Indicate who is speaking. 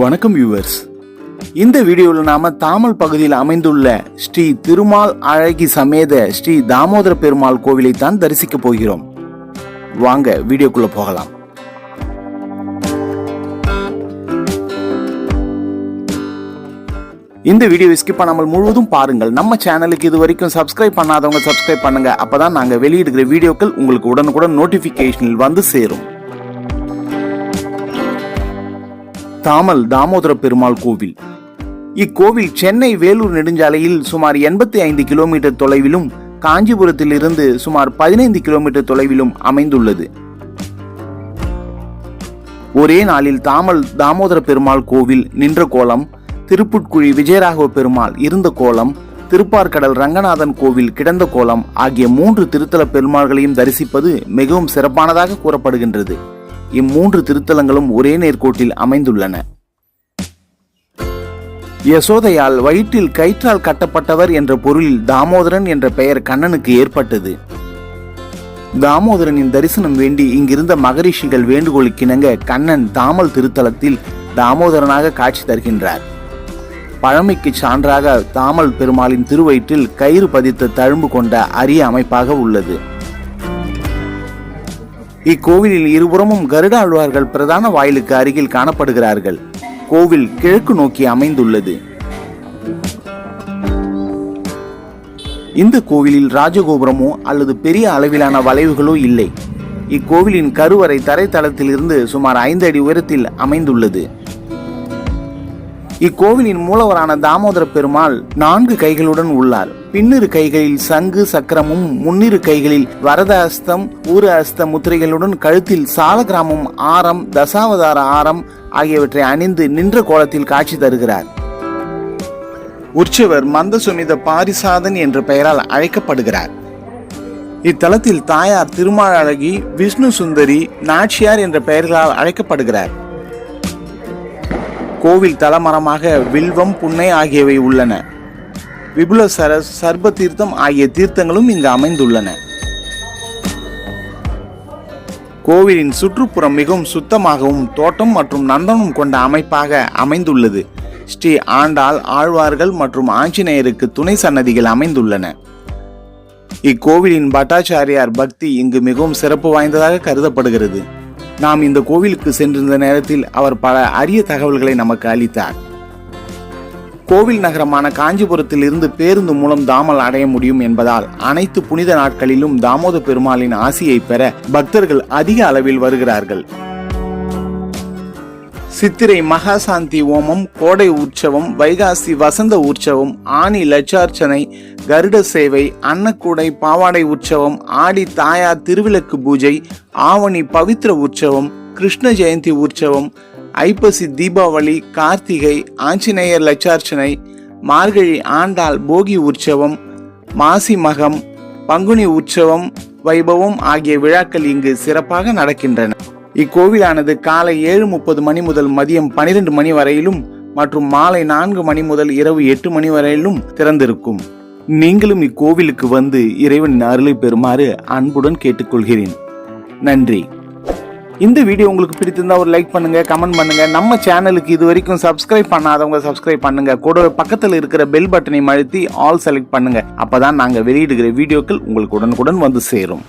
Speaker 1: வணக்கம் வியூவர்ஸ் இந்த வீடியோவில் நாம தாமல் பகுதியில் அமைந்துள்ள ஸ்ரீ திருமால் அழகி சமேத ஸ்ரீ தாமோதர பெருமாள் கோவிலை தான் தரிசிக்க போகிறோம். வாங்க வீடியோக்குள்ள போகலாம். இந்த வீடியோவை ஸ்கிப் பண்ணாமல் முழுவதும் பாருங்கள். நம்ம சேனலுக்கு இது வரைக்கும் சப்ஸ்கிரைப் பண்ணாதவங்க சப்ஸ்கிரைப் பண்ணுங்க. அப்பதான் நாங்கள் வெளியிடுகிற வீடியோக்கள் உங்களுக்கு உடனுக்குடன் நோட்டிபிகேஷனில் வந்து சேரும். தாமல் தாமோதர பெருமாள் கோவில். இக்கோவில் சென்னை வேலூர் நெடுஞ்சாலையில் சுமார் எண்பத்தி ஐந்து கிலோமீட்டர் தொலைவிலும் காஞ்சிபுரத்தில் இருந்து சுமார் பதினைந்து கிலோமீட்டர் தொலைவிலும் அமைந்துள்ளது. ஒரே நாளில் தாமல் தாமோதர பெருமாள் கோவில் நின்ற கோலம் திருப்புட்குழி விஜயராகவ பெருமாள் இருந்த கோலம் திருப்பார்கடல் ரங்கநாதன் கோவில் கிடந்த கோலம் ஆகிய மூன்று திருத்தல பெருமாள்களையும் தரிசிப்பது மிகவும் சிறப்பானதாக கூறப்படுகின்றது. இம்மூன்று திருத்தலங்களும் ஒரே நேர்கோட்டில் அமைந்துள்ளன. யசோதையால் வயிற்றில் கயிற்றால் கட்டப்பட்டவர் என்ற பொருளில் தாமோதரன் என்ற பெயர் கண்ணனுக்கு ஏற்பட்டது. தாமோதரனின் தரிசனம் வேண்டி இங்கிருந்த மகரிஷிகள் வேண்டுகோளுக்கிணங்க கண்ணன் தாமல் திருத்தலத்தில் தாமோதரனாக காட்சி தருகின்றார். பழமைக்கு சான்றாக தாமல் பெருமாளின் திருவயிற்றில் கயிறு பதித்த தழும்பு கொண்ட அரிய அமைப்பாக உள்ளது. இக்கோவிலில் இருபுறமும் கருடாழ்வார்கள் பிரதான வாயிலுக்கு அருகில் காணப்படுகிறார்கள். கோவில் கிழக்கு நோக்கி அமைந்துள்ளது. இந்த கோவிலில் ராஜகோபுரமோ அல்லது பெரிய அளவிலான வளைவுகளோ இல்லை. இக்கோவிலின் கருவறை தரைத்தளத்தில் இருந்து சுமார் ஐந்து அடி உயரத்தில் அமைந்துள்ளது. இக்கோவிலின் மூலவரான தாமோதர பெருமாள் நான்கு கைகளுடன் உள்ளார். பின்னிரு கைகளில் சங்கு சக்கரமும் முன்னிரு கைகளில் வரத அஸ்தம் ஊர அஸ்த முத்திரைகளுடன் கழுத்தில் சாலகிராமம் ஆரம் தசாவதார ஆரம் ஆகியவற்றை அணிந்து நின்ற கோலத்தில் காட்சி தருகிறார். உற்சவர் மந்தசுமித பாரிசாதன் என்ற பெயரால் அழைக்கப்படுகிறார். இத்தலத்தில் தாயார் திருமாழகி விஷ்ணு சுந்தரி நாச்சியார் என்ற பெயர்களால் அழைக்கப்படுகிறார். கோவில் தலமரமாக வில்வம் புன்னை ஆகியவை உள்ளன. விபுல சர சர்ப தீர்த்தம் ஆகிய தீர்த்தங்களும் இங்கு அமைந்துள்ளன. கோவிலின் சுற்றுப்புறம் மிகவும் சுத்தமாகவும் தோட்டம் மற்றும் நந்தனம் கொண்ட அமைப்பாக அமைந்துள்ளது. ஸ்ரீ ஆண்டாள் ஆழ்வார்கள் மற்றும் ஆஞ்சநேயருக்கு துணை சன்னதிகள் அமைந்துள்ளன. இக்கோவிலின் பட்டாச்சாரியார் பக்தி இங்கு மிகவும் சிறப்பு வாய்ந்ததாக கருதப்படுகிறது. நாம் இந்த கோவிலுக்கு சென்றிருந்த நேரத்தில் அவர் பல அரிய தகவல்களை நமக்கு அளித்தார். கோவில் நகரமான காஞ்சிபுரத்தில் இருந்து பேருந்து மூலம் தாமல் அடைய முடியும் என்பதால் அனைத்து புனித நாட்களிலும் தாமோத பெருமாளின் ஆசியை பெற பக்தர்கள் அதிக அளவில் வருகிறார்கள். சித்திரை மகாசாந்தி ஓமம் கோடை உற்சவம் வைகாசி வசந்த உற்சவம் ஆனி லட்சார்ச்சனை கருட சேவை அன்னக்கூடை பாவாடை உற்சவம் ஆடி தாயார் திருவிளக்கு பூஜை ஆவணி பவித்ர உற்சவம் கிருஷ்ண ஜெயந்தி உற்சவம் ஐப்பசி தீபாவளி கார்த்திகை ஆஞ்சநேயர் லட்சார்ச்சனை மார்கழி ஆண்டாள் போகி உற்சவம் மாசி மகம் பங்குனி உற்சவம் வைபவம் ஆகிய விழாக்கள் இங்கு சிறப்பாக நடக்கின்றன. இக்கோவிலானது காலை ஏழு முப்பது மணி முதல் மதியம் பனிரெண்டு மணி வரையிலும் மற்றும் மாலை நான்கு மணி முதல் இரவு எட்டு மணி வரையிலும் திறந்திருக்கும். நீங்களும் இக்கோவிலுக்கு வந்து இறைவனின் அருளை பெறுமாறு அன்புடன் கேட்டுக்கொள்கிறேன். நன்றி. இந்த வீடியோ உங்களுக்கு பிடித்திருந்தா ஒரு லைக் பண்ணுங்க கமெண்ட் பண்ணுங்க. நம்ம சேனலுக்கு இது வரைக்கும் சப்ஸ்கிரைப் பண்ணாதவங்க சப்ஸ்கிரைப் பண்ணுங்க. கூட பக்கத்தில் இருக்கிற பெல் பட்டனை அழுத்தி ஆல் செலக்ட் பண்ணுங்க. அப்பதான் நாங்கள் வெளியிடுகிற வீடியோக்கள் உங்களுக்கு உடனுக்குடன் வந்து சேரும்.